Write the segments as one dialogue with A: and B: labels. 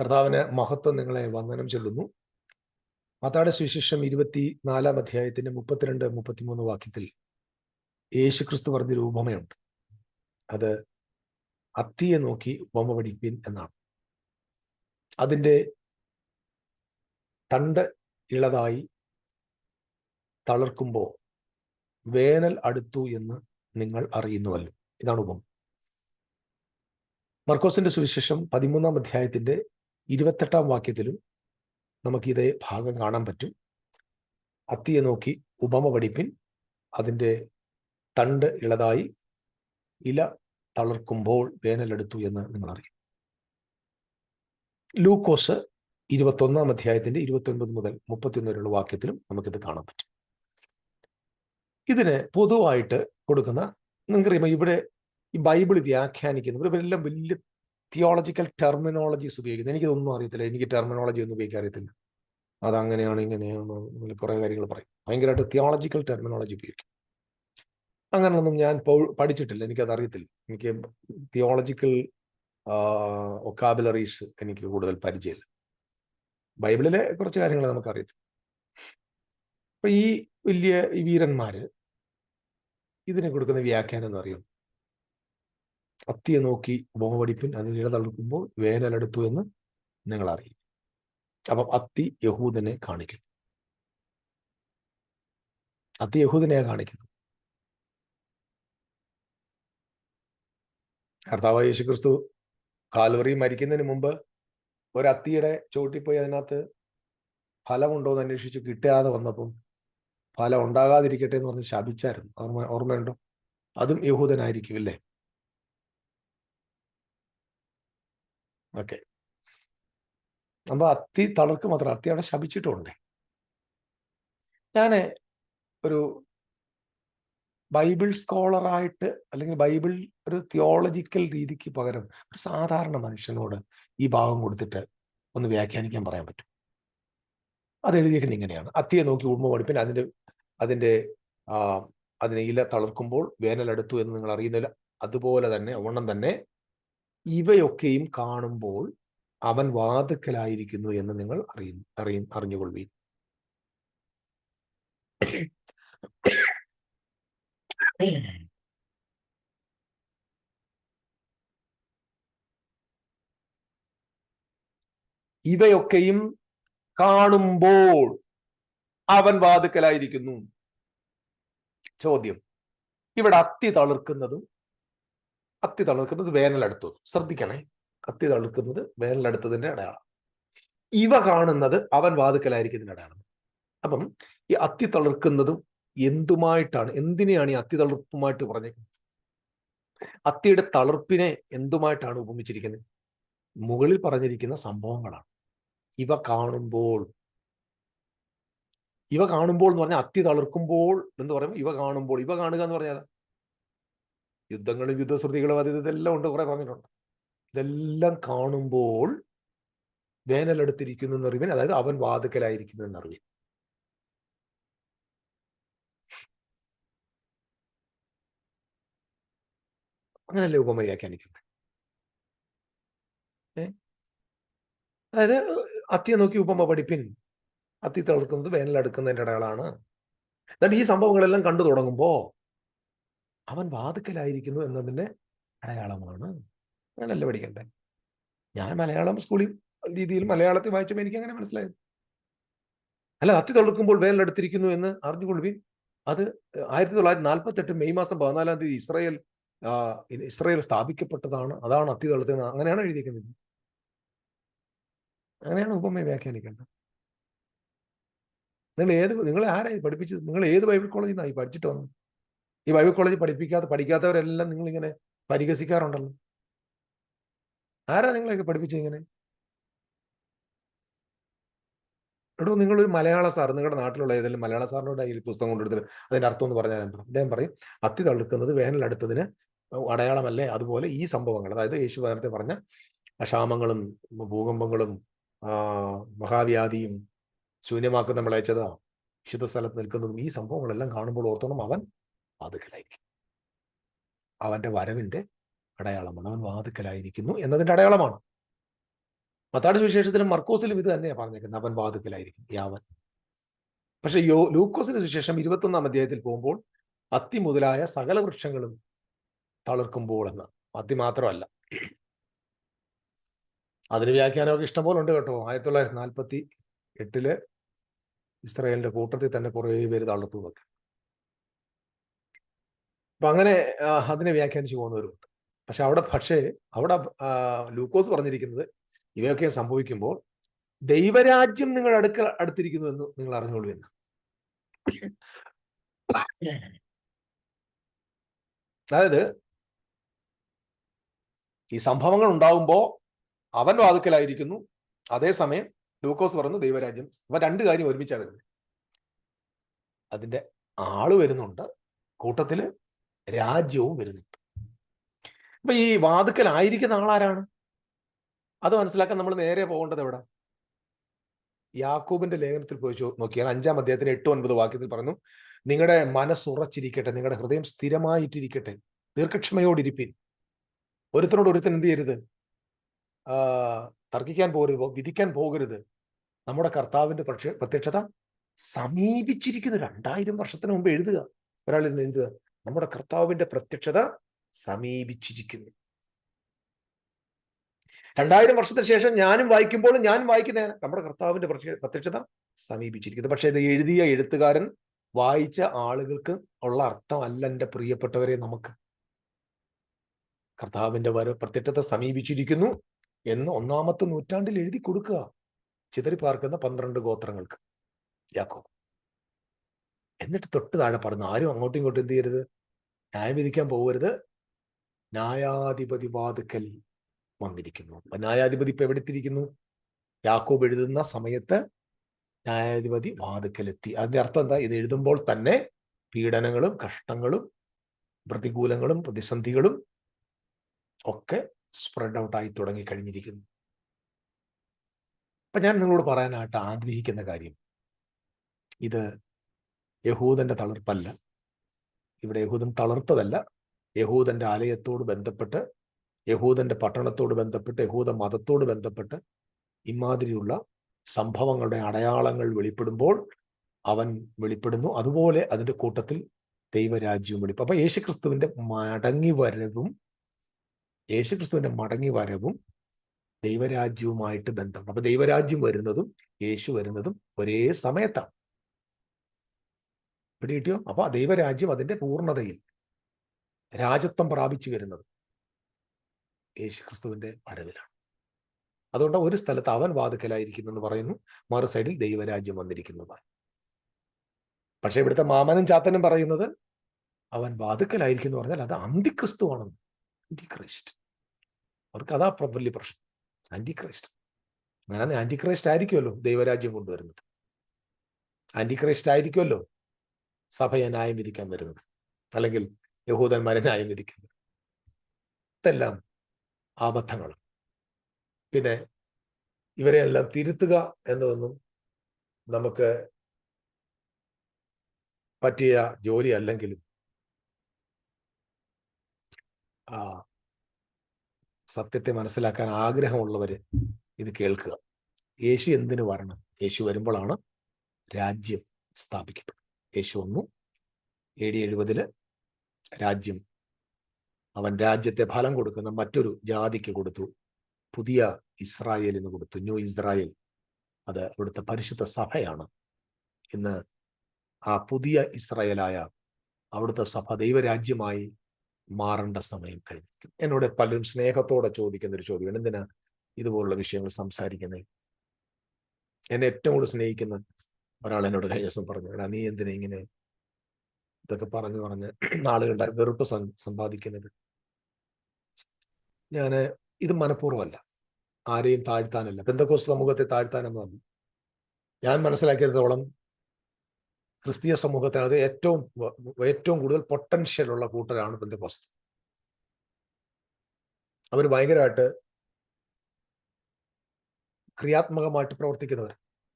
A: കർത്താവിന് മഹത്വം നിങ്ങളെ വന്ദനം ചൊല്ലുന്നു. മത്താടെ സുവിശേഷം ഇരുപത്തി നാലാം അധ്യായത്തിന്റെ മുപ്പത്തിരണ്ട് മുപ്പത്തിമൂന്ന് വാക്യത്തിൽ യേശു ക്രിസ്തു പറഞ്ഞൊരു ഉപമയുണ്ട് അത് അത്തിയെ നോക്കി ഉപമ പഠിപ്പിൻ എന്നാണ്. അതിന്റെ തണ്ട് ഇളതായി തളർക്കുമ്പോൾ വേനൽ അടുത്തു എന്ന് നിങ്ങൾ അറിയുന്നുവല്ലോ. ഇതാണ് ഉപമ. മർക്കോസിന്റെ സുവിശേഷം പതിമൂന്നാം അധ്യായത്തിന്റെ ഇരുപത്തെട്ടാം വാക്യത്തിലും നമുക്ക് ഇതേ ഭാഗം കാണാൻ പറ്റും. അത്തിയെ നോക്കി ഉപമ പഠിപ്പിൻ അതിന്റെ തണ്ട് ഇളതായി ഇല തളർക്കുമ്പോൾ വേനലെടുത്തു എന്ന് നിങ്ങൾ അറിയും. ലൂക്കോസ് ഇരുപത്തൊന്നാം അധ്യായത്തിന്റെ ഇരുപത്തൊൻപത് മുതൽ മുപ്പത്തിയൊന്ന് വരെയുള്ള വാക്യത്തിലും നമുക്കിത് കാണാൻ പറ്റും. ഇതിന് പൊതുവായിട്ട് കൊടുക്കുന്ന നിങ്ങൾക്കറിയുമ്പോൾ ഇവിടെ ഈ ബൈബിൾ വ്യാഖ്യാനിക്കുന്നത് ഇവരെല്ലാം വലിയ തിയോളജിക്കൽ ടെർമിനോളജീസ് ഉപയോഗിക്കുന്നത് എനിക്കിതൊന്നും അറിയത്തില്ല. എനിക്ക് ടെർമിനോളജി ഒന്നും ഉപയോഗിക്കാൻ അറിയത്തില്ല. അതങ്ങനെയാണ് ഇങ്ങനെയാണ് അങ്ങനെ കുറേ കാര്യങ്ങൾ പറയും. ഭയങ്കരമായിട്ട് തിയോളജിക്കൽ ടെർമിനോളജി ഉപയോഗിക്കും. അങ്ങനെയൊന്നും ഞാൻ പഠിച്ചിട്ടില്ല. എനിക്കത് അറിയത്തില്ല എനിക്ക് തിയോളജിക്കൽ ഒക്കാബുലറീസ് എനിക്ക് കൂടുതൽ പരിചയമില്ല. ബൈബിളിലെ കുറച്ച് കാര്യങ്ങൾ നമുക്ക് അറിയത്തില്ല അപ്പൊ ഈ വലിയ ഈ വീരന്മാര് ഇതിനെ കൊടുക്കുന്ന വ്യാഖ്യാനം എന്ന് അറിയും അത്തിയെ നോക്കി ഉപമപഠിപ്പിൻ അതിൽ ഇടതളുക്കുമ്പോൾ വേനലെടുത്തു എന്ന് നിങ്ങൾ അറിയും അപ്പം അത്തി യഹൂദനെ കാണിക്കുന്നു. അത്തി യഹൂദനെയാണ് കാണിക്കുന്നത് കർത്താവ് യേശു ക്രിസ്തു കാൽവറി മരിക്കുന്നതിന് മുമ്പ് ഒരു അത്തിയുടെ അതിനകത്ത് ഫലമുണ്ടോ എന്ന് അന്വേഷിച്ച് കിട്ടാതെ വന്നപ്പം ഫലം ഉണ്ടാകാതിരിക്കട്ടെ എന്ന് പറഞ്ഞ് ശാപിച്ചായിരുന്നു. ഓർമ്മ ഓർമ്മയുണ്ടോ? അതും യഹൂദനായിരിക്കും അല്ലേ? ഓക്കെ. അപ്പൊ അത്തി തളർക്ക് മാത്രം അത്തി അവിടെ ശപിച്ചിട്ടുണ്ടേ. ഞാൻ ഒരു ബൈബിൾ സ്കോളറായിട്ട് അല്ലെങ്കിൽ ബൈബിൾ ഒരു തിയോളജിക്കൽ രീതിക്ക് പകരം ഒരു സാധാരണ മനുഷ്യനോട് ഈ ഭാഗം കൊടുത്തിട്ട് ഒന്ന് വ്യാഖ്യാനിക്കാൻ പറയാൻ പറ്റും. അത് എഴുതിയിരിക്കുന്നത് ഇങ്ങനെയാണ്. അത്തിയെ നോക്കി ഉണ്മ പഠിപ്പിന് അതിന്റെ അതിന്റെ അതിനെ ഇല തളർക്കുമ്പോൾ വേനലെടുത്തു എന്ന് നിങ്ങൾ അറിയുന്നില്ല അതുപോലെ തന്നെ ഓണം തന്നെ ഇവയൊക്കെയും കാണുമ്പോൾ അവൻ വാതുക്കലായിരിക്കുന്നു എന്ന് നിങ്ങൾ അറിയ അറിയും അറിഞ്ഞുകൊള്ളുവീൻ. ഇവയൊക്കെയും കാണുമ്പോൾ അവൻ വാതുക്കലായിരിക്കുന്നു. ചോദ്യം. ഇവിടെ അത്തി തളിർക്കുന്നതും അത്തി തളിർക്കുന്നത് വേനലടുത്തു. ശ്രദ്ധിക്കണേ. കത്തി തളിർക്കുന്നത് വേനലടുത്തതിന്റെ അടയാളം ഇവ കാണുന്നത് അവൻ വാതുക്കലായിരിക്കുന്നതിന്റെ അടയാളം അപ്പം ഈ അത്തി തളിർക്കുന്നതും എന്തുമായിട്ടാണ് എന്തിനെയാണ് ഈ അത്തി തളിർപ്പുമായിട്ട് പറഞ്ഞേക്കുന്നത്? അത്തിയുടെ തളിർപ്പിനെ എന്തുമായിട്ടാണ് ഉപമിച്ചിരിക്കുന്നത്? മുകളിൽ പറഞ്ഞിരിക്കുന്ന സംഭവങ്ങളാണ്. ഇവ കാണുമ്പോൾ ഇവ കാണുമ്പോൾ എന്ന് പറഞ്ഞാൽ അത്തി തളിർക്കുമ്പോൾ എന്ന് പറയുമ്പോൾ ഇവ കാണുമ്പോൾ ഇവ കാണുക എന്ന് പറഞ്ഞാൽ യുദ്ധങ്ങളും യുദ്ധശ്രുതികളും അത് ഇതെല്ലാം ഉണ്ട് കുറെ പറഞ്ഞിട്ടുണ്ട്. ഇതെല്ലാം കാണുമ്പോൾ വേനലെടുത്തിരിക്കുന്നു എന്നറിവിൻ അതായത് അവൻ വാതുക്കലായിരിക്കുന്നു എന്നറിവിൻ. അങ്ങനല്ലേ ഉപമ അതായത് അത്തിയെ നോക്കി ഉപമ പഠിപ്പിൻ. അത്തി തളർക്കുന്നത് വേനലെടുക്കുന്നതിന്റെ ഇടകളാണ്. എന്നിട്ട് ഈ സംഭവങ്ങളെല്ലാം കണ്ടു തുടങ്ങുമ്പോൾ അവൻ വാതുക്കലായിരിക്കുന്നു എന്നതിന്റെ അടയാളമാണ് അങ്ങനല്ല പഠിക്കണ്ടേ? ഞാൻ മലയാളം സ്കൂളിൽ രീതിയിൽ മലയാളത്തിൽ വായിച്ചപ്പോൾ എനിക്ക് അങ്ങനെ മനസ്സിലായത്. അല്ല അത്തി തളിർക്കുമ്പോൾ വേനലെടുത്തിരിക്കുന്നു എന്ന് അറിഞ്ഞുകൊള്ളുവിൻ. അത് ആയിരത്തി തൊള്ളായിരത്തി നാൽപ്പത്തി എട്ട് മെയ് മാസം പതിനാലാം തീയതി ഇസ്രായേൽ ഇസ്രായേൽ സ്ഥാപിക്കപ്പെട്ടതാണ്. അതാണ് അത്തി തളിർത്തുന്നത് അങ്ങനെയാണ് എഴുതിയിരിക്കുന്നത്. അങ്ങനെയാണ് ഉപമയെ വ്യാഖ്യാനിക്കേണ്ടത്. നിങ്ങൾ ഏത് നിങ്ങളെ ആരായി പഠിപ്പിച്ചത്? നിങ്ങൾ ഏത് ബൈബിൾ കോളേജിൽ നിന്നായി പഠിച്ചിട്ട് വന്നു ഈ ബൈബിൾ കോളേജ് പഠിപ്പിക്കാത്ത പഠിക്കാത്തവരെല്ലാം നിങ്ങൾ ഇങ്ങനെ പരിഹസിക്കാറുണ്ടല്ലോ. ആരാ നിങ്ങളെയൊക്കെ പഠിപ്പിച്ചത് ഇങ്ങനെ? എടോ നിങ്ങളൊരു മലയാള സാർ നിങ്ങളുടെ നാട്ടിലുള്ള ഏതെങ്കിലും മലയാള സാറിനോട് ഈ പുസ്തകം കൊണ്ടെടുത്തിട്ട് അതിന്റെ അർത്ഥം എന്ന് പറഞ്ഞാൽ അദ്ദേഹം പറയും അത്തി തള്ളുക്കുന്നത് വേനലടുത്തതിന് അടയാളമല്ലേ? അതുപോലെ ഈ സംഭവങ്ങൾ. അതായത് യേശു നേരത്തെ പറഞ്ഞ അക്ഷാമങ്ങളും ഭൂകമ്പങ്ങളും മഹാവ്യാധിയും ശൂന്യമാക്കുന്ന നമ്മളയച്ചതാ വിശുദ്ധ സ്ഥലത്ത് നിൽക്കുന്നതും ഈ സംഭവങ്ങളെല്ലാം കാണുമ്പോൾ ഓർത്തോണം അവൻ വാതുക്കലായിരിക്കും അവന്റെ വരവിന്റെ അടയാളമാണ്. അവൻ വാതുക്കലായിരിക്കുന്നു എന്നതിന്റെ അടയാളമാണ്. മത്താട് സുവിശേഷത്തിലും മർക്കോസിലും ഇത് തന്നെയാണ് പറഞ്ഞേക്കുന്നത്. അവൻ വാതുക്കലായിരിക്കും യാവൻ പക്ഷെ യോ ലൂക്കോസിന് സുവിശേഷം ഇരുപത്തൊന്നാം അധ്യായത്തിൽ പോകുമ്പോൾ അത്തി മുതലായ സകല വൃക്ഷങ്ങളും തളിർക്കുമ്പോൾ എന്ന്. അത്തി മാത്രമല്ല. അതിന് വ്യാഖ്യാനമൊക്കെ ഇഷ്ടംപോലെ ഉണ്ട് കേട്ടോ. ആയിരത്തി തൊള്ളായിരത്തി നാൽപ്പത്തി എട്ടിൽ ഇസ്രായേലിന്റെ കൂട്ടത്തിൽ തന്നെ കുറേ പേര് തളർത്തു എന്നൊക്കെ. അപ്പൊ അങ്ങനെ അതിനെ വ്യാഖ്യാനിച്ചു പോകുന്നവരുണ്ട് പക്ഷെ അവിടെ പക്ഷേ അവിടെ ലൂക്കോസ് പറഞ്ഞിരിക്കുന്നത് ഇവയൊക്കെ സംഭവിക്കുമ്പോൾ ദൈവരാജ്യം നിങ്ങൾ അടുക്ക അടുത്തിരിക്കുന്നു എന്ന് നിങ്ങൾ അറിഞ്ഞോളൂ എന്ന്. അതായത് ഈ സംഭവങ്ങൾ ഉണ്ടാകുമ്പോൾ അവൻ വാതുക്കലായിരിക്കുന്നു. അതേസമയം ലൂക്കോസ് പറഞ്ഞു ദൈവരാജ്യം. അപ്പൊ രണ്ട് കാര്യം ഒരുമിച്ചാണ് വരുന്നത്. അതിന്റെ ആൾ വരുന്നുണ്ട്. കൂട്ടത്തിൽ രാജ്യവും വരുന്നുണ്ട് അപ്പൊ ഈ വാതുക്കലായിരിക്കുന്ന ആളാരാണ്? അത് മനസ്സിലാക്കാൻ നമ്മൾ നേരെ പോകേണ്ടത് എവിടെ? യാക്കൂബിന്റെ ലേഖനത്തിൽ പോയി നോക്കിയാൽ അഞ്ചാം അദ്ദേഹത്തിന് എട്ട് ഒൻപത് വാക്യത്തിൽ പറഞ്ഞു നിങ്ങളുടെ മനസ്സുറച്ചിരിക്കട്ടെ നിങ്ങളുടെ ഹൃദയം സ്ഥിരമായിട്ടിരിക്കട്ടെ ദീർഘക്ഷമയോടിരിപ്പിൻ. ഒരുത്തനോട് ഒരുത്തൻ എന്ത് ചെയ്യരുത്? തർക്കിക്കാൻ പോകരുത് വിധിക്കാൻ പോകരുത്. നമ്മുടെ കർത്താവിന്റെ പ്രത്യക്ഷത സമീപിച്ചിരിക്കുന്നു. രണ്ടായിരം വർഷത്തിന് മുമ്പ് എഴുതുക. ഒരാളിരുന്ന് എഴുതുക. നമ്മുടെ കർത്താവിന്റെ പ്രത്യക്ഷത സമീപിച്ചിരിക്കുന്നു. രണ്ടായിരം വർഷത്തിന് ശേഷം ഞാനും വായിക്കുമ്പോൾ ഞാൻ വായിക്കുന്ന നമ്മുടെ കർത്താവിന്റെ പ്രത്യക്ഷത സമീപിച്ചിരിക്കുന്നു. പക്ഷെ ഇത് എഴുതിയ എഴുത്തുകാരൻ വായിച്ച ആളുകൾക്ക് ഉള്ള അർത്ഥമല്ല എന്റെ പ്രിയപ്പെട്ടവരെ നമുക്ക്. കർത്താവിന്റെ വര പ്രത്യക്ഷത സമീപിച്ചിരിക്കുന്നു എന്ന് ഒന്നാമത്തെ നൂറ്റാണ്ടിൽ എഴുതി കൊടുക്കുക. ചിതറിപ്പാർക്കുന്ന പന്ത്രണ്ട് ഗോത്രങ്ങൾക്ക്. യാക്കോബ്. എന്നിട്ട് തൊട്ട് താഴെ പറഞ്ഞു ആരും അങ്ങോട്ടും ഇങ്ങോട്ടും എന്ത് ചെയ്യരുത്. ന്യായം വിധിക്കാൻ പോകരുത്. ന്യായാധിപതി വാതുക്കൽ വന്നിരിക്കുന്നു. അപ്പൊ ന്യായാധിപതി ഇപ്പൊ എവിടെത്തിരിക്കുന്നു യാക്കോബ് എഴുതുന്ന സമയത്ത് ന്യായാധിപതി വാതുക്കലെത്തി. അതിന്റെ അർത്ഥം എന്താ? ഇത് എഴുതുമ്പോൾ തന്നെ പീഡനങ്ങളും കഷ്ടങ്ങളും പ്രതികൂലങ്ങളും പ്രതിസന്ധികളും ഒക്കെ സ്പ്രെഡ് ഔട്ട് ആയി തുടങ്ങി കഴിഞ്ഞിരിക്കുന്നു. അപ്പൊ ഞാൻ നിങ്ങളോട് പറയാനായിട്ട് ആഗ്രഹിക്കുന്ന കാര്യം. ഇത് യഹൂദന്റെ തളർപ്പല്ല. ഇവിടെ യഹൂദൻ തളർത്തതല്ല. യഹൂദന്റെ ആലയത്തോട് ബന്ധപ്പെട്ട് യഹൂദന്റെ പട്ടണത്തോട് ബന്ധപ്പെട്ട് യഹൂദ മതത്തോട് ബന്ധപ്പെട്ട് ഇമാതിരിയുള്ള സംഭവങ്ങളുടെ അടയാളങ്ങൾ വെളിപ്പെടുമ്പോൾ അവൻ വെളിപ്പെടുന്നു. അതുപോലെ അതിന്റെ കൂട്ടത്തിൽ ദൈവരാജ്യവും വെളിപ്പെടും. അപ്പൊ യേശുക്രിസ്തുവിന്റെ മടങ്ങി വരവും യേശുക്രിസ്തുവിന്റെ മടങ്ങി വരവും ദൈവരാജ്യവുമായിട്ട് ബന്ധമുണ്ട് അപ്പൊ ദൈവരാജ്യം വരുന്നതും യേശു വരുന്നതും ഒരേ സമയത്താണ്. പിടികിട്ടിയോ? അപ്പോൾ ദൈവരാജ്യം അതിന്റെ പൂർണതയിൽ രാജത്വം പ്രാപിച്ചു വരുന്നത് യേശുക്രിസ്തുവിന്റെ വരവിലാണ്. അതുകൊണ്ട് ഒരു സ്ഥലത്ത് അവൻ വാതുക്കലായിരിക്കുന്നു എന്ന് പറയുന്നു മറു സൈഡിൽ ദൈവരാജ്യം വന്നിരിക്കുന്നതാണ് പക്ഷെ ഇവിടുത്തെ മാമനും ചാത്തനും പറയുന്നത് അവൻ വാതുക്കലായിരിക്കുന്നു പറഞ്ഞാൽ അത് അന്തിക്രിസ്തുവാണെന്ന്. ആന്റിക്രൈസ്റ്റ് അവർക്ക് അതാ വലിയ പ്രശ്നം. ആന്റിക്രൈസ്റ്റ് അങ്ങനെ ആന്റിക്രൈസ്റ്റ് ആയിരിക്കുമല്ലോ ദൈവരാജ്യം കൊണ്ടുവരുന്നത്. ആന്റിക്രൈസ്റ്റ് ആയിരിക്കുമല്ലോ സഭയെ ന്യായം വിധിക്കാൻ വരുന്നത്. അല്ലെങ്കിൽ യഹൂദന്മാരെ ന്യായം വിധിക്കാൻ ഇതെല്ലാം ആബദ്ധങ്ങളാണ്. പിന്നെ ഇവരെയെല്ലാം തിരുത്തുക എന്നതൊന്നും നമുക്ക് പറ്റിയ ജോലി അല്ലെങ്കിലും ആ സത്യത്തെ മനസ്സിലാക്കാൻ ആഗ്രഹമുള്ളവര് ഇത് കേൾക്കുക. യേശു എന്തിനു വരണം? യേശു വരുമ്പോഴാണ് രാജ്യം സ്ഥാപിക്കപ്പെടുന്നത്. യേശു വന്നു എ ഡി എഴുപതിൽ രാജ്യം അവൻ രാജ്യത്തെ ഫലം കൊടുക്കുന്ന മറ്റൊരു ജാതിക്ക് കൊടുത്തു. പുതിയ ഇസ്രായേലിന് കൊടുത്തു. New Israel. അത് അവിടുത്തെ പരിശുദ്ധ സഭയാണ്. ഇന്ന് ആ പുതിയ ഇസ്രായേലായ അവിടുത്തെ സഭ ദൈവരാജ്യമായി മാറേണ്ട സമയം കഴിഞ്ഞു എന്നോട് പലരും സ്നേഹത്തോടെ ചോദിക്കുന്ന ഒരു ചോദ്യമാണ് എന്തിനാ ഇതുപോലുള്ള വിഷയങ്ങൾ സംസാരിക്കുന്നത് എന്നെ ഏറ്റവും കൂടുതൽ സ്നേഹിക്കുന്ന ഒരാൾ എന്നോട് കഴിഞ്ഞ ദിവസം പറഞ്ഞു എടാ നീ എന്തിനാ ഇങ്ങനെ ഇതൊക്കെ പറഞ്ഞു പറഞ്ഞ് ആളുകളുടെ വെറുപ്പ് സമ്പാദിക്കുന്നത്? ഞാൻ ഇത് മനഃപൂർവമല്ല. ആരെയും താഴ്ത്താനല്ല. പെന്തക്കോസ് സമൂഹത്തെ താഴ്ത്താനൊന്നുമല്ല ഞാൻ മനസ്സിലാക്കിയെടുത്തോളം ക്രിസ്തീയ സമൂഹത്തിനകത്ത് ഏറ്റവും ഏറ്റവും കൂടുതൽ പൊട്ടൻഷ്യൽ ഉള്ള കൂട്ടരാണ് പെന്തക്കോസ്ത്. അവർ ഭയങ്കരമായിട്ട് ക്രിയാത്മകമായിട്ട് പ്രവർത്തിക്കുന്നവർ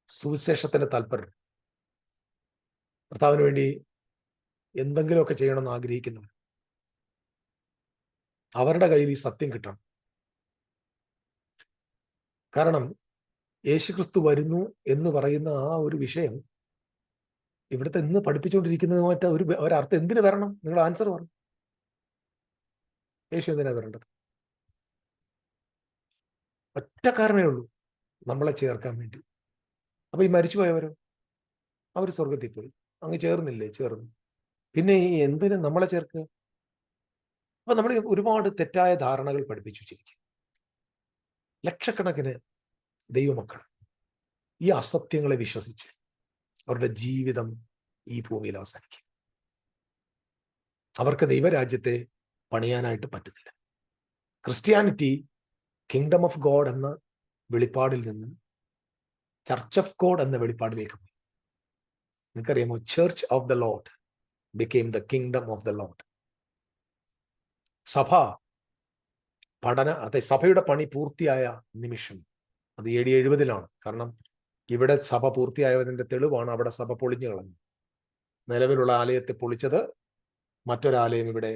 A: സുവിശേഷത്തിന്റെ താല്പര്യം. കർത്താവിന് വേണ്ടി എന്തെങ്കിലുമൊക്കെ ചെയ്യണമെന്ന് ആഗ്രഹിക്കുന്നവർ അവരുടെ കയ്യിൽ ഈ സത്യം കിട്ടണം. കാരണം യേശുക്രിസ്തു വരുന്നു എന്ന് പറയുന്ന ആ ഒരു വിഷയം ഇവിടുത്തെ ഇന്ന് പഠിപ്പിച്ചുകൊണ്ടിരിക്കുന്നതുമായിട്ട് ഒരു ഒരർത്ഥം എന്തിനു വരണം? നിങ്ങൾ ആൻസർ പറഞ്ഞു യേശു എന്തിനാ വരേണ്ടത്? ഒറ്റ കാരണമേ ഉള്ളൂ നമ്മളെ ചേർക്കാൻ വേണ്ടി. അപ്പൊ ഈ മരിച്ചുപോയവരോ? അവർ സ്വർഗത്തിൽ പോയി. അങ്ങ് ചേർന്നില്ലേ? ചേർന്നു. പിന്നെ ഈ എന്തിന് നമ്മളെ ചേർക്കുക അപ്പൊ നമ്മൾ ഒരുപാട് തെറ്റായ ധാരണകൾ പഠിപ്പിച്ചു വെച്ചിരിക്കും ലക്ഷക്കണക്കിന് ദൈവമക്കൾ ഈ അസത്യങ്ങളെ വിശ്വസിച്ച് അവരുടെ ജീവിതം ഈ ഭൂമിയിൽ അവസാനിക്കും. അവർക്ക് ദൈവരാജ്യത്തെ പണിയാനായിട്ട് പറ്റുന്നില്ല. ക്രിസ്ത്യാനിറ്റി കിങ്ഡം ഓഫ് ഗോഡ് എന്ന വെളിപ്പാടിൽ നിന്ന് ചർച്ച് ഓഫ് ഗോഡ് എന്ന വെളിപ്പാടിലേക്ക് പോയി. നിങ്ങൾക്കറിയാമോ? Church of the Lord became the kingdom of the Lord സഭ പഠന അതെ സഭയുടെ പണി പൂർത്തിയായ നിമിഷം അത് ഡി എഴുപതിലാണ്. കാരണം ഇവിടെ സഭ പൂർത്തിയായതിന്റെ തെളിവാണ് അവിടെ സഭ പൊളിഞ്ഞു കളഞ്ഞു. നിലവിലുള്ള ആലയത്തെ പൊളിച്ചത് മറ്റൊരാലയം ഇവിടെ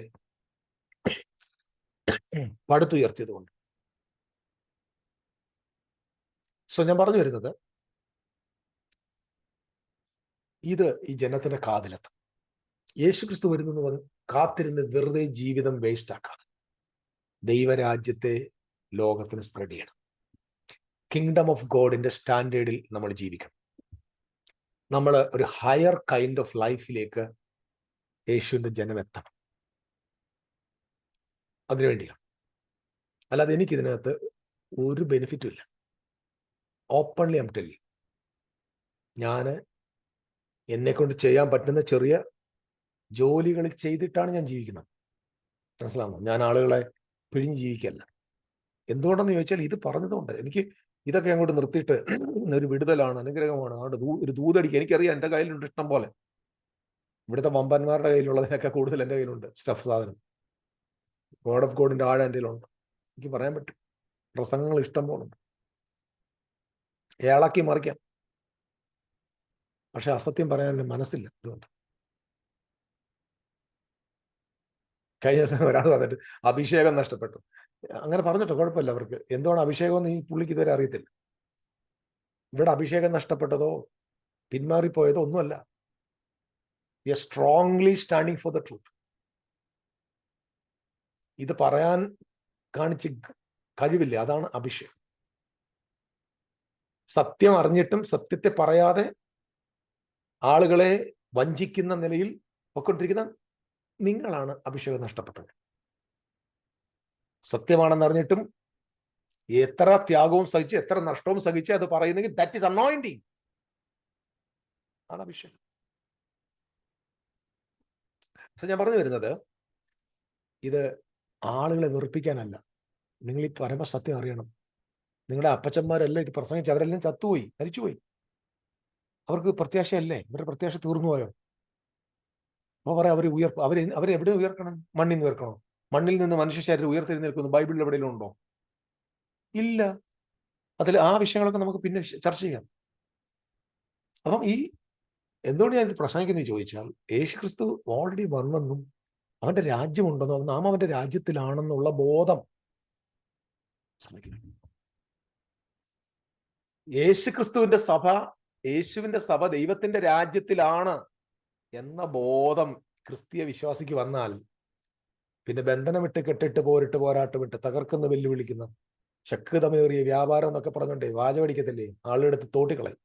A: പടുത്തുയർത്തിയതുകൊണ്ട്. സോ ഞാൻ പറഞ്ഞു വരുന്നത് ഇത് ഈ ജനത്തിന്റെ കാതിലെത്തും. യേശു ക്രിസ്തു വരുന്നെന്ന് പറഞ്ഞ് കാത്തിരുന്ന് വെറുതെ ജീവിതം വേസ്റ്റ് ആക്കാതെ ദൈവരാജ്യത്തെ ലോകത്തിന് സ്പ്രെഡ് ചെയ്യണം. കിങ്ഡം ഓഫ് ഗോഡിന്റെ സ്റ്റാൻഡേർഡിൽ നമ്മൾ ജീവിക്കണം. നമ്മൾ ഒരു ഹയർ കൈൻഡ് ഓഫ് ലൈഫിലേക്ക് യേശുവിന്റെ ജനം എത്തണം. അതിനുവേണ്ടിയാണ് അല്ലാതെ എനിക്ക് ഇതിനകത്ത് ഒരു ബെനിഫിറ്റും ഇല്ല. ഓപ്പൺലി എം ടെല്ലി ഞാൻ എന്നെ കൊണ്ട് ചെയ്യാൻ പറ്റുന്ന ചെറിയ ജോലികൾ ചെയ്തിട്ടാണ് ഞാൻ ജീവിക്കുന്നത്. മനസ്സിലാവുന്നു? ഞാൻ ആളുകളെ പിഴിഞ്ഞ് ജീവിക്കല്ല എന്തുകൊണ്ടെന്ന് ചോദിച്ചാൽ ഇത് പറഞ്ഞതുകൊണ്ട് എനിക്ക് ഇതൊക്കെ അങ്ങോട്ട് നിർത്തിയിട്ട് ഒരു വിടുതലാണ് അനുഗ്രഹമാണ്. അതുകൊണ്ട് ദൂ ഒരു ദൂതടിക്കുക എനിക്കറിയാം എന്റെ കയ്യിലുണ്ട് ഇഷ്ടം പോലെ. ഇവിടുത്തെ വമ്പന്മാരുടെ കയ്യിലുള്ളതിനൊക്കെ കൂടുതൽ എന്റെ കയ്യിലുണ്ട് സ്റ്റഫ് സാധനം. ഗോഡ് ഓഫ് ഗോഡിന്റെ ആഴ എന്റെ കയ്യിലുണ്ട്. എനിക്ക് പറയാൻ പറ്റും. പ്രസംഗങ്ങൾ ഇഷ്ടം പോലുണ്ട്. ഏളാക്കി മറിക്കാം. പക്ഷെ അസത്യം പറയാൻ മനസ്സില്ല അതുകൊണ്ട്. കഴിഞ്ഞ ദിവസം ഒരാൾ വന്നിട്ട് അഭിഷേകം നഷ്ടപ്പെട്ടു. അങ്ങനെ പറഞ്ഞിട്ടോ കുഴപ്പമില്ല അവർക്ക്. എന്തുകൊണ്ട് അഭിഷേകം എന്ന് ഈ പുള്ളിക്ക് ഇതുവരെ അറിയത്തില്ല. ഇവിടെ അഭിഷേകം നഷ്ടപ്പെട്ടതോ പിന്മാറിപ്പോയതോ ഒന്നുമല്ല. We are strongly standing for the truth ഇത് പറയാൻ കാണിച്ച് കഴിവില്ല. അതാണ് അഭിഷേകം. സത്യം അറിഞ്ഞിട്ടും സത്യത്തെ പറയാതെ ആളുകളെ വഞ്ചിക്കുന്ന നിലയിൽ പൊക്കൊണ്ടിരിക്കുന്ന നിങ്ങളാണ് അഭിഷേകം നഷ്ടപ്പെട്ടത്. സത്യമാണെന്ന് അറിഞ്ഞിട്ടും എത്ര ത്യാഗവും സഹിച്ച് എത്ര നഷ്ടവും സഹിച്ച് അത് പറയുന്നെങ്കിൽ ദാറ്റ് ഇസ് അനോയിന്റിങ് ആണ് അഭിഷേകം. ഞാൻ പറഞ്ഞു വരുന്നത് ഇത് ആളുകളെ വെറുപ്പിക്കാനല്ല. നിങ്ങൾ ഈ പരമസത്യം അറിയണം. നിങ്ങളുടെ അപ്പച്ചന്മാരെല്ലാം ഇത് പ്രസംഗിച്ച് അവരെല്ലാം ചത്തുപോയി മരിച്ചുപോയി. അവർക്ക് പ്രത്യാശയല്ലേ? ഇവരുടെ പ്രത്യാശ തീർന്നു പോയോ അപ്പൊ പറയാം അവർ ഉയർ അവർ അവരെവിടെ ഉയർക്കണം? മണ്ണിൽ നിന്ന് ഉയർക്കണോ? മണ്ണിൽ നിന്ന് മനുഷ്യ ശരീരം ഉയർത്തെഴുന്നേൽക്കുന്നു ബൈബിളിൽ എവിടെയെങ്കിലും ഉണ്ടോ? ഇല്ല. അതിൽ ആ വിഷയങ്ങളൊക്കെ നമുക്ക് പിന്നെ ചർച്ച ചെയ്യാം. അപ്പം ഈ എന്തുകൊണ്ട് ഞാൻ പ്രസംഗിക്കുന്നത് ചോദിച്ചാൽ യേശു ക്രിസ്തു ഓൾറെഡി വന്നെന്നും അവന്റെ രാജ്യമുണ്ടെന്നും നാം അവന്റെ രാജ്യത്തിലാണെന്നുള്ള ബോധം. യേശു ക്രിസ്തുവിന്റെ സഭ യേശുവിന്റെ സഭ ദൈവത്തിന്റെ രാജ്യത്തിലാണ് എന്ന ബോധം ക്രിസ്തീയ വിശ്വാസിക്ക് വന്നാൽ പിന്നെ ബന്ധനമിട്ട് കെട്ടിട്ട് പോരിട്ട് പോരാട്ടം ഇട്ട് തകർക്കുന്ന വെല്ലുവിളിക്കുന്ന ശക്തമേറിയ വ്യാപാരം എന്നൊക്കെ പറഞ്ഞോണ്ടേ വാചപടിക്കത്തില്ലേ ആളുടെടുത്ത് തോട്ടിക്കളയും.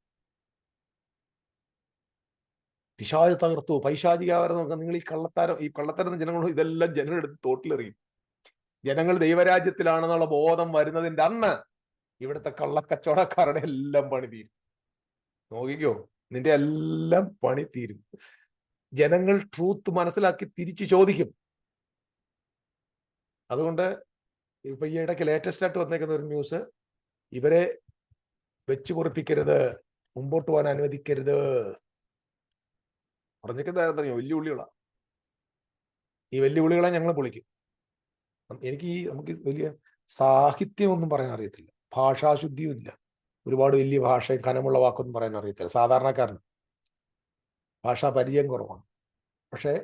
A: പിശാജ് തകർത്തു പൈശാചികാരം നോക്കാം നിങ്ങൾ ഈ കള്ളത്താരം ഈ കള്ളത്തരം ജനങ്ങളും ഇതെല്ലാം ജനങ്ങളെടുത്ത് തോട്ടിലെറിയും. ജനങ്ങൾ ദൈവരാജ്യത്തിലാണെന്നുള്ള ബോധം വരുന്നതിന്റെ അന്ന് ഇവിടുത്തെ കള്ളക്കച്ചവടക്കാരുടെ എല്ലാം പണി തീരും. നോക്കിക്കോ നിന്റെ എല്ലാം പണി തീരും. ജനങ്ങൾ ട്രൂത്ത് മനസ്സിലാക്കി തിരിച്ചു ചോദിക്കും. അതുകൊണ്ട് ഇപ്പൊ ഈ ഇടയ്ക്ക് ലേറ്റസ്റ്റ് ആയിട്ട് വന്നേക്കുന്ന ഒരു ന്യൂസ് ഇവരെ വെച്ചു കുറിപ്പിക്കരുത് മുമ്പോട്ട് പോകാൻ അനുവദിക്കരുത്. പറഞ്ഞേക്കുന്നതായിരുന്നറിയോ വെല്ലുവിളികളാ. ഈ വെല്ലുവിളികളെ ഞങ്ങൾ പൊളിക്കും. എനിക്ക് ഈ നമുക്ക് വലിയ സാഹിത്യമൊന്നും പറയാൻ അറിയത്തില്ല. ഭാഷാശുദ്ധിയും ഇല്ല. ഒരുപാട് വലിയ ഭാഷയും കനമുള്ള വാക്കൊന്നും പറയാൻ അറിയത്തില്ല. സാധാരണക്കാരൻ ഭാഷാ പരിചയം കുറവാണ്. പക്ഷേ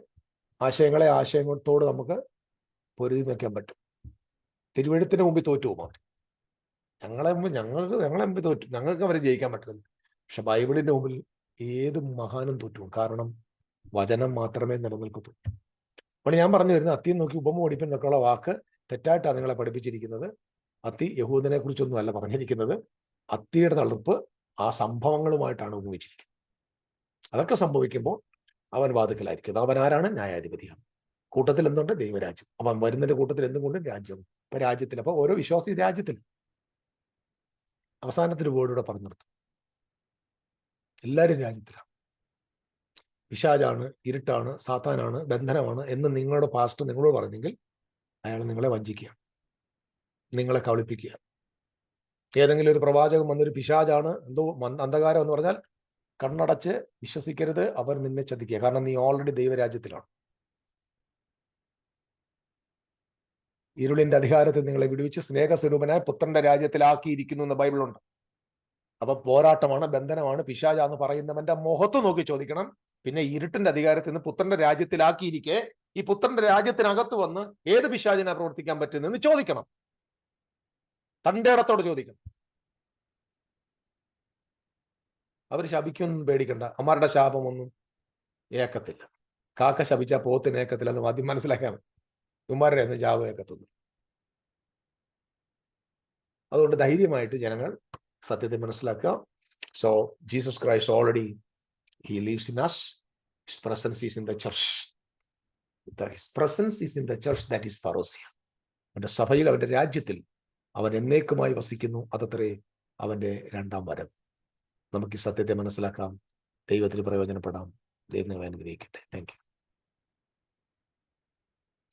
A: ആശയങ്ങളെ ആശയങ്ങളോട് നമുക്ക് പൊരുതി നിൽക്കാൻ പറ്റും. തിരുവഴുത്തിന് മുമ്പിൽ തോറ്റു പോകും അവർ ഞങ്ങളെ മുമ്പ് ഞങ്ങൾക്ക് ഞങ്ങളെ മുമ്പിൽ തോറ്റു ഞങ്ങൾക്ക് അവരെ ജയിക്കാൻ പറ്റുന്നില്ല പക്ഷെ ബൈബിളിന്റെ മുമ്പിൽ ഏത് മഹാനും തോറ്റു കാരണം വചനം മാത്രമേ നിലനിൽക്കത്തുള്ളൂ. അപ്പോൾ ഞാൻ പറഞ്ഞു വരുന്നത് അത്തിയും നോക്കി ഉപമ ഓടിപ്പൻ എന്നൊക്കെയുള്ള വാക്ക് തെറ്റായിട്ടാണ് നിങ്ങളെ പഠിപ്പിച്ചിരിക്കുന്നത്. അത്തി യഹൂദനെ കുറിച്ചൊന്നും അല്ല പറഞ്ഞിരിക്കുന്നത്. അത്തിയുടെ തളിർപ്പ് ആ സംഭവങ്ങളുമായിട്ടാണ് ഉപയോഗിച്ചിരിക്കുന്നത് അതൊക്കെ സംഭവിക്കുമ്പോൾ അവൻ വാതുക്കലായിരിക്കും. അവൻ ആരാണ് ന്യായാധിപതിയാണ്. കൂട്ടത്തിൽ എന്തുകൊണ്ട് ദൈവരാജ്യം. അവൻ വരുന്നതിന്റെ കൂട്ടത്തിൽ എന്തുകൊണ്ട് കൊണ്ടും രാജ്യം. ഇപ്പൊ രാജ്യത്തിൽ അപ്പൊ ഓരോ വിശ്വാസി രാജ്യത്തിൽ. അവസാനത്തിന് വേർഡൂടെ പറഞ്ഞു നിർത്തും എല്ലാവരും രാജ്യത്തിലാണ്. പിശാജാണ് ഇരുട്ടാണ് സാത്താനാണ് ബന്ധനമാണ് എന്ന് നിങ്ങളുടെ പാസ്റ്റ് നിങ്ങളോട് പറഞ്ഞെങ്കിൽ അയാൾ നിങ്ങളെ വഞ്ചിക്കുകയാണ്. നിങ്ങളെ കബളിപ്പിക്കുക ഏതെങ്കിലും ഒരു പ്രവാചകൻ വന്നൊരു പിശാജാണ് എന്തോ അന്ധകാരം എന്ന് പറഞ്ഞാൽ കണ്ണടച്ച് വിശ്വസിക്കരുത് അവർ നിന്നെ ചതിക്കുക. കാരണം നീ ഓൾറെഡി ദൈവരാജ്യത്തിലാണ്. ഇരുളിന്റെ അധികാരത്തിൽ നിങ്ങളെ വിടുവിച്ച് സ്നേഹസ്വരൂപനായ പുത്രന്റെ രാജ്യത്തിലാക്കിയിരിക്കുന്നു എന്ന് ബൈബിളുണ്ട്. അപ്പൊ പോരാട്ടമാണ് ബന്ധനമാണ് പിശാജ എന്ന് പറയുന്നവന്റെ മുഖത്ത് നോക്കി ചോദിക്കണം. പിന്നെ ഇരുട്ടിന്റെ അധികാരത്തിൽ നിന്ന് പുത്രന്റെ രാജ്യത്തിലാക്കിയിരിക്കെ ഈ പുത്രന്റെ രാജ്യത്തിനകത്ത് വന്ന് ഏത് പിശാജിനെ പ്രവർത്തിക്കാൻ പറ്റുന്നെന്ന് ചോദിക്കണം. തന്റെ ഇടത്തോട് ചോദിക്കണം അവർ ശപിക്കൊന്നും പേടിക്കണ്ട. അമ്മാരുടെ ശാപമൊന്നും ഏക്കത്തില്ല. കാക്ക ശപിച്ച പോത്തിന് ഏക്കത്തില്ല എന്ന് ആദ്യം മനസ്സിലാക്കാൻ കുമാരുടെ ഒന്നും ശാപം ഏക്കത്തുന്നു അതുകൊണ്ട് ധൈര്യമായിട്ട് ജനങ്ങൾ സത്യത്തെ മനസ്സിലാക്കുക. So Jesus Christ already he lives in us his presence is in the church his presence is in the church that is ഫറോസിയ അവന്റെ സഭയിൽ അവന്റെ രാജ്യത്തിൽ അവൻ എന്നേക്കുമായി വസിക്കുന്നു. അതത്രേ അവന്റെ രണ്ടാം വരം. നമുക്ക് ഈ സത്യത്തെ മനസ്സിലാക്കാം. ദൈവത്തിന് പ്രയോജനപ്പെടാം. ദൈവം അനുഗ്രഹിക്കട്ടെ. താങ്ക്